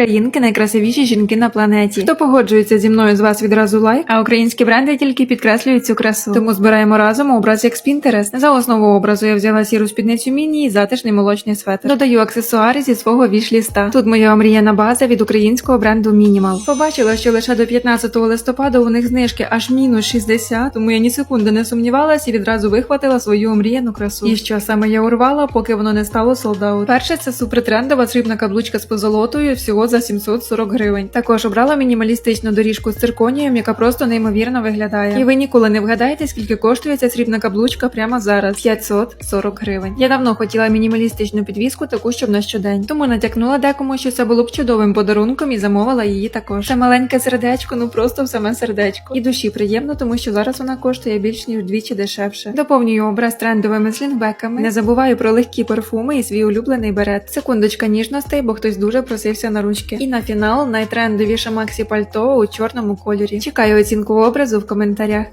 Українки найкрасивіші жінки на планеті. Хто погоджується зі мною з вас відразу лайк, а українські бренди тільки підкреслюють цю красу. Тому збираємо разом образ як з. За основу образу я взяла сіру спідницю міні і затишний молочний светр. Додаю аксесуари зі свого віш-ліста. Тут моя омріяна база від українського бренду Minimal. Побачила, що лише до 15 листопада у них знижки аж мінус 60, тому я ні секунди не сумнівалась і відразу вихватила свою омріяну красу. І що саме я урвала, поки воно не стало солдаут. Перше це супертрендова срібна каблучка з позолотою всього за 740 гривень. Також обрала мінімалістичну доріжку з цирконієм, яка просто неймовірно виглядає. І ви ніколи не вгадаєте, скільки коштує ця срібна каблучка прямо зараз 540 гривень. Я давно хотіла мінімалістичну підвіску, таку щоб на щодень. Тому натякнула декому, що це було б чудовим подарунком і замовила її також. Це маленьке сердечко, ну просто в саме сердечко. І душі приємно, тому що зараз вона коштує більш ніж вдвічі дешевше. Доповнюю образ трендовими слінгбеками. Не забуваю про легкі парфуми і свій улюблений берет. Секундочка ніжностей, бо хтось дуже просився на ручки. І на фінал найтрендовіше Максі Пальто у чорному кольорі. Чекаю оцінку образу в коментарях.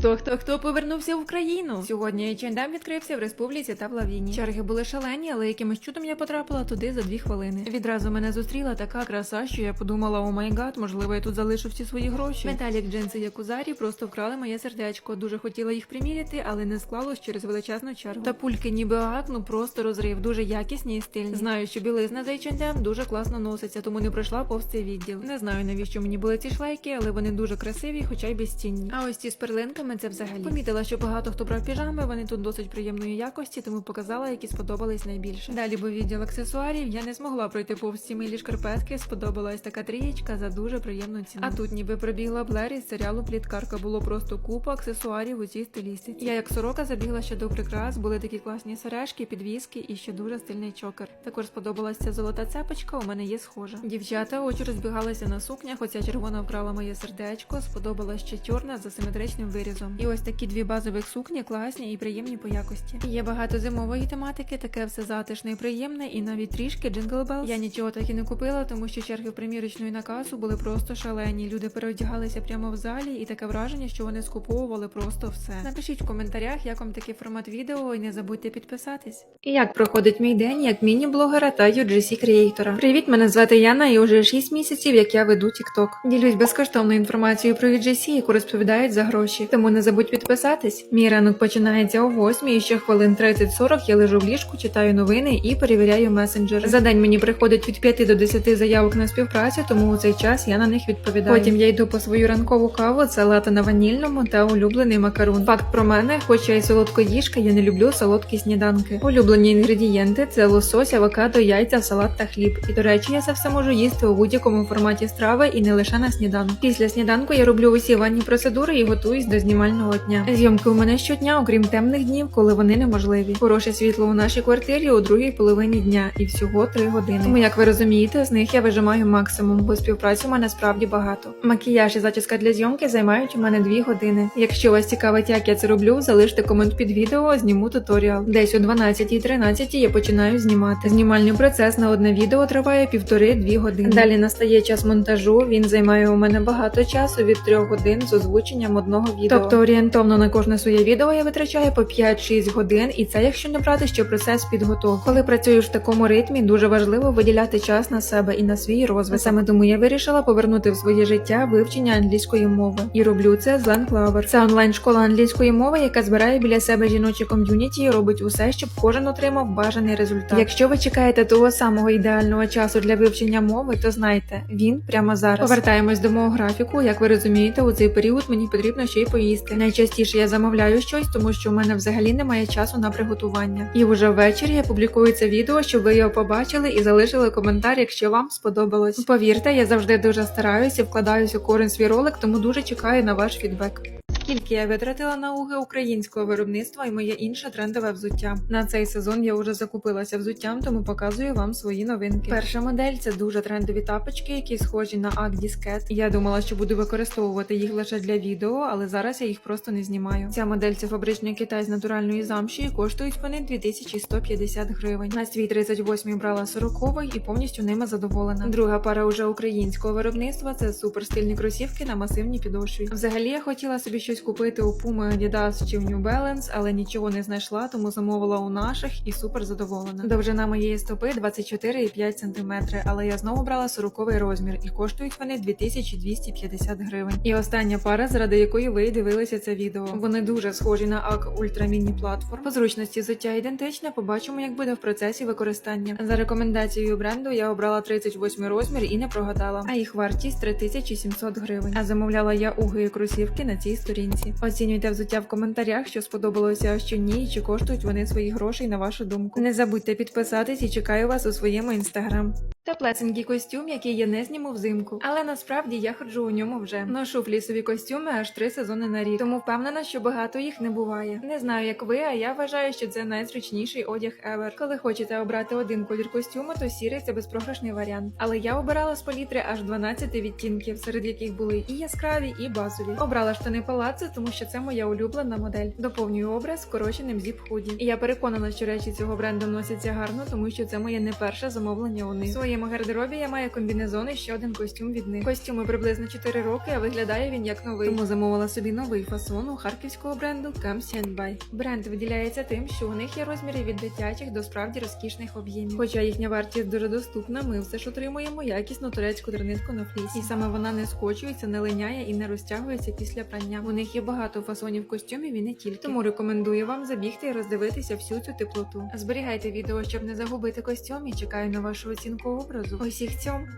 Хто хто хто повернувся в Україну? Сьогодні H&M відкрився в республіці та в Лавіні. Черги були шалені, але якимось чудом я потрапила туди за дві хвилини. Відразу мене зустріла така краса, що я подумала: о май гад, можливо, я тут залишу всі свої гроші. Металік джинси Якузарі просто вкрали моє сердечко. Дуже хотіла їх приміряти, але не склалось через величезну чергу. Та пульки ніби ак, ну просто розрив, дуже якісні і стильні. Знаю, що білизна з H&M дуже класно носиться, тому не пройшла повз цей відділ. Не знаю навіщо мені були ці шлейки, але вони дуже красиві, хоча й безцінні. А ось ці з перлинками це взагалі. Помітила, що багато хто брав піжами, вони тут досить приємної якості, тому показала, які сподобались найбільше. Далі був відділ аксесуарів. Я не змогла пройти повз ці милі шкарпетки. Сподобалась така трієчка за дуже приємну ціну. А тут ніби пробігла Блер із серіалу Пліткарка. Було просто купа аксесуарів у цій стилістиці. Я як сорока забігла ще до прикрас. Були такі класні сережки, підвіски і ще дуже стильний чокер. Також сподобалася золота цепочка. У мене є схожа. Дівчата очі розбігалися на сукнях. Оця червона вкрала моє сердечко. Сподобалась ще чорна за симетричним вирізом. І ось такі дві базових сукні класні і приємні по якості. Є багато зимової тематики, таке все затишне і приємне, і навіть трішки джинглбел. Я нічого так і не купила, тому що черги в примірочну і на касу були просто шалені. Люди переодягалися прямо в залі, і таке враження, що вони скуповували просто все. Напишіть в коментарях, як вам такий формат відео, і не забудьте підписатись. І як проходить мій день як міні-блогера та UGC креатора. Привіт, мене звати Яна, і вже 6 місяців, як я веду TikTok. Ділюсь безкоштовною інформацією про UGC, яку розповідають за гроші. Тому не забудь підписатись. Мій ранок починається о 8 і ще хвилин 30-40 я лежу в ліжку, читаю новини і перевіряю месенджери. За день мені приходить від 5 до 10 заявок на співпрацю, тому у цей час я на них відповідаю. Потім я йду по свою ранкову каву, це лата на ванільному та улюблений макарон. Факт про мене, хоч я й солодкоїжка, я не люблю солодкі сніданки. Улюблені інгредієнти це лосось, авокадо, яйця, салат та хліб. І до речі, я це все можу їсти у будь-якому форматі страви і не лише на сніданок. Після сніданку я роблю усі ванні процедури і готуюсь до знімального дня. Зйомки у мене щодня, окрім темних днів, коли вони неможливі. Хороше світло у нашій квартирі у другій половині дня і всього три години. Тому, як ви розумієте, з них я вижимаю максимум, бо співпраці у мене справді багато. Макіяж і зачіска для зйомки займають у мене дві години. Якщо вас цікавить, як я це роблю, залиште комент під відео, зніму туторіал. Десь о 12.13 я починаю знімати. Знімальний процес на одне відео триває півтори-дві години. Далі настає час монтажу. Він займає у мене багато часу від трьох годин з озвученням одного відео. Тобто орієнтовно на кожне своє відео я витрачаю по 5-6 годин, і це якщо не брати ще процес підготовки. Коли працюєш в такому ритмі, дуже важливо виділяти час на себе і на свій розвиток. Саме тому я вирішила повернути в своє життя вивчення англійської мови і роблю це з Learn Це онлайн-школа англійської мови, яка збирає біля себе жіночі ком'юніті і робить усе, щоб кожен отримав бажаний результат. Якщо ви чекаєте того самого ідеального часу для вивчення мови, то знайте, він прямо зараз. Повертаємось до мого графіку. Як ви розумієте, у цей період мені потрібно ще й поїсти. Найчастіше я замовляю щось, тому що у мене взагалі немає часу на приготування. І вже ввечері я публікую це відео, щоб ви його побачили і залишили коментар, якщо вам сподобалось. Повірте, я завжди дуже стараюся, вкладаюся у кожен свій ролик, тому дуже чекаю на ваш фідбек. Скільки я витратила на уги українського виробництва і моє інше трендове взуття. На цей сезон я вже закупилася взуттям, тому показую вам свої новинки. Перша модель це дуже трендові тапочки, які схожі на Agdi Sket. Я думала, що буду використовувати їх лише для відео, але зараз я їх просто не знімаю. Ця модель це фабричний китай з натуральної замші. і Коштують вони 2150 гривень. На свій 38 брала 40 і повністю ними задоволена. Друга пара уже українського виробництва це суперстильні кросівки на масивній підошві. Взагалі я хотіла собі щось щось купити у Puma, Adidas чи в New Balance, але нічого не знайшла, тому замовила у наших і супер задоволена. Довжина моєї стопи 24,5 см, але я знову брала 40 розмір і коштують вони 2250 гривень. І остання пара, заради якої ви дивилися це відео. Вони дуже схожі на АК Ультра Міні платформ. По зручності взуття ідентичне. Побачимо, як буде в процесі використання. За рекомендацією бренду я обрала 38 розмір і не прогадала. А їх вартість 3700 гривень. А замовляла я уги і кросівки на цій сторінці. Оцінюйте взуття в коментарях, що сподобалося, а що ні, і чи коштують вони свої грошей на вашу думку. Не забудьте підписатись і чекаю вас у своєму інстаграм. Теплесенький костюм, який я не зніму взимку, але насправді я ходжу у ньому вже. Ношу флісові костюми аж три сезони на рік, тому впевнена, що багато їх не буває. Не знаю, як ви, а я вважаю, що це найзручніший одяг ever. Коли хочете обрати один колір костюму, то сірий це безпрограшний варіант. Але я обирала з палітри аж 12 відтінків, серед яких були і яскраві, і базові. Обрала штани палаццо, тому що це моя улюблена модель. Доповнюю образ скороченим зіп худі. І я переконана, що речі цього бренду носяться гарно, тому що це моє не перше замовлення у них. Своєму гардеробі я маю комбінезон і ще один костюм від них. Костюму приблизно 4 роки, а виглядає він як новий. Тому замовила собі новий фасон у харківського бренду Come See. Бренд виділяється тим, що у них є розміри від дитячих до справді розкішних об'ємів. Хоча їхня вартість дуже доступна, ми все ж отримуємо якісну турецьку дернитку на флісі. І саме вона не скочується, не линяє і не розтягується після прання. У них є багато фасонів костюмів і не тільки. Тому рекомендую вам забігти і роздивитися всю цю теплоту. Зберігайте відео, щоб не загубити костюм і чекаю на вашу оцінку образу. Усіх цьом.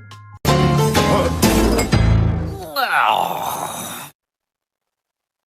Wow.